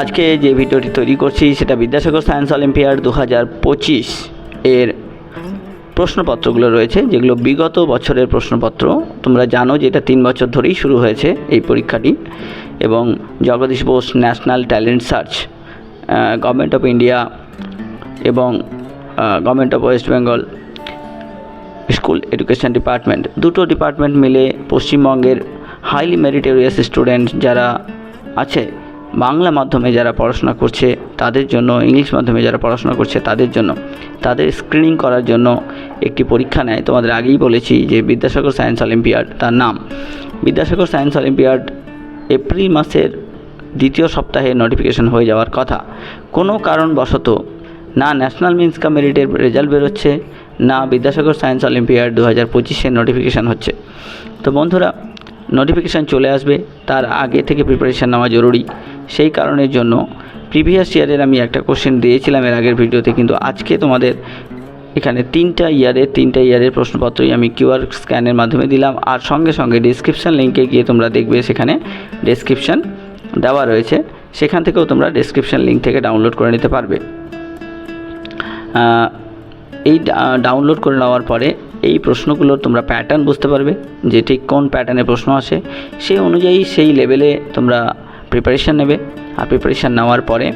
আজকে যে ভিডিওটি তৈরি করছি সেটা বিদ্যাসাগর সায়েন্স অলিম্পিয়াড দু হাজার পঁচিশ এর প্রশ্নপত্রগুলো রয়েছে, যেগুলো বিগত বছরের প্রশ্নপত্র। তোমরা জানো যে এটা তিন বছর ধরেই শুরু হয়েছে এই পরীক্ষাটি এবং Jagadish Bose national talent search government of India এবং government of West Bengal school education department দুটো ডিপার্টমেন্ট মিলে পশ্চিমবঙ্গের হাইলি মেরিটোরিয়াস স্টুডেন্ট যারা আছে। বাংলা মাধ্যমে যারা পড়াশোনা করছে, তাদের জন্য, ইংলিশ মাধ্যমে যারা পড়াশোনা করছে, তাদের জন্য, তাদের স্ক্রিনিং করার জন্য একটি পরীক্ষা নেয়। তোমাদের আগেই বলেছি যে বিদ্যাসাগর সায়েন্স অলিম্পিয়াড তার নাম। বিদ্যাসাগর সায়েন্স অলিম্পিয়াড এপ্রিল মাসের দ্বিতীয় সপ্তাহে নোটিফিকেশন হয়ে যাওয়ার কথা। কোনো কারণবশত না ন্যাশনাল মিন্স মেরিটের রেজাল্ট বেরোচ্ছে, না বিদ্যাসাগর সায়েন্স অলিম্পিয়াড দু হাজার পঁচিশের নোটিফিকেশান হচ্ছে। তো বন্ধুরা নোটিফিকেশান চলে আসবে, তার আগে থেকে প্রিপারেশান নেওয়া জরুরি। সেই কারণের জন্য প্রিভিয়াস ইয়ারের আমি একটা কোশ্চেন দিয়েছিলাম এর আগের ভিডিওতে কিন্তু আজকে তোমাদের এখানে তিনটা ইয়ারের তিনটা ইয়ারের প্রশ্নপত্রই আমি কিউআর স্ক্যানের মাধ্যমে দিলাম। আর সঙ্গে সঙ্গে ডিসক্রিপশান লিঙ্কে গিয়ে তোমরা দেখবে সেখানে ডেসক্রিপশান দেওয়া রয়েছে। সেখান থেকেও তোমরা ডেসক্রিপশান লিঙ্ক থেকে ডাউনলোড করে নিতে পারবে। এই ডাউনলোড করে নেওয়ার পরে এই প্রশ্নগুলোর তোমরা প্যাটার্ন বুঝতে পারবে যে ঠিক কোন প্যাটার্নে প্রশ্ন আসে। সেই অনুযায়ী সেই লেভেলে তোমরা প্রিপারেশান নেবে। আর প্রিপারেশান নেওয়ার পরে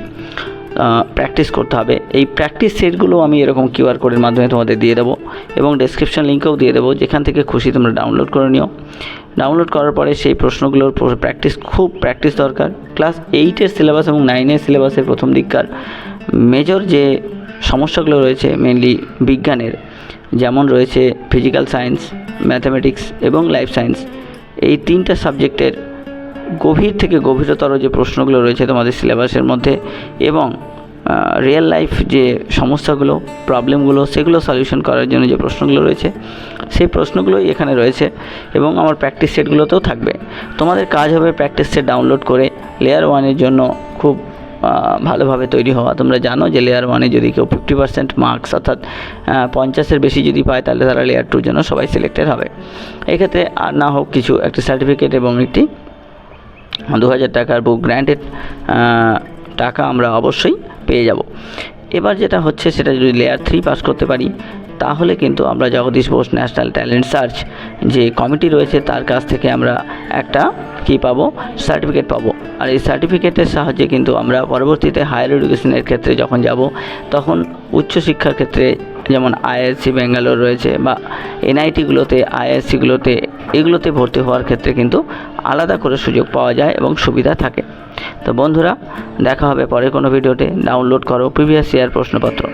প্র্যাকটিস করতে হবে। এই প্র্যাকটিস সেটগুলো আমি এরকম কিউআর কোডের মাধ্যমে তোমাদের দিয়ে দেবো এবং ডেসক্রিপশান লিঙ্কেও দিয়ে দেবো। যেখান থেকে খুশি তোমরা ডাউনলোড করে নিও। ডাউনলোড করার পরে সেই প্রশ্নগুলোর প্র্যাকটিস খুব প্র্যাকটিস দরকার। ক্লাস এইটের সিলেবাস এবং নাইনের সিলেবাসের প্রথম দিককার মেজর যে সমস্যাগুলো রয়েছে মেনলি বিজ্ঞানের, যেমন রয়েছে ফিজিক্যাল সায়েন্স ম্যাথামেটিক্স এবং লাইফ সায়েন্স এই তিনটা সাবজেক্টের গভীর থেকে গভীরতর যে প্রশ্নগুলো রয়েছে তোমাদের সিলেবাসের মধ্যে এবং রিয়েল লাইফ যে সমস্যাগুলো প্রবলেমগুলো সেগুলো সলিউশন করার জন্য যে প্রশ্নগুলো রয়েছে, সেই প্রশ্নগুলোই এখানে রয়েছে এবং আমার প্র্যাকটিস সেটগুলোতেও থাকবে। তোমাদের কাজ হবে প্র্যাকটিস সেট ডাউনলোড করে লেয়ার ওয়ানের জন্য খুব ভালোভাবে তৈরি হওয়া। তোমরা জানো যে লেয়ার ওয়ানে যদি কেউ ফিফটি পার্সেন্ট মার্কস অর্থাৎ পঞ্চাশের বেশি যদি পায়, তাহলে তারা লেয়ার টুর জন্য সবাই সিলেক্টেড হবে। এক্ষেত্রে আর না হোক কিছু, একটি সার্টিফিকেট এবং একটি দু হাজার টাকার বুক গ্র্যান্টেড টাকা আমরা অবশ্যই পেয়ে যাব। এবার যেটা হচ্ছে, সেটা যদি লেয়ার থ্রি পাস করতে পারি, তাহলে কিন্তু আমরা Jagadish Bose national talent search যে কমিটি রয়েছে, তার কাছ থেকে আমরা একটা কী পাবো? সার্টিফিকেট পাবো। আর এই সার্টিফিকেটের সাহায্যে কিন্তু আমরা পরবর্তীতে হায়ার এডুকেশনের ক্ষেত্রে যখন যাব, তখন উচ্চশিক্ষার ক্ষেত্রে যেমন আইআইএসসি ব্যাঙ্গালোর রয়েছে বা এনআইটিগুলোতে আইআইএসসিগুলোতে এগুলোতে ভর্তি হওয়ার ক্ষেত্রে কিন্তু আলাদা করে সুযোগ পাওয়া যায় এবং সুবিধা থাকে। তো বন্ধুরা, দেখা হবে পরে কোনো ভিডিওতে ডাউনলোড করো প্রিভিয়াস ইয়ার প্রশ্নপত্র।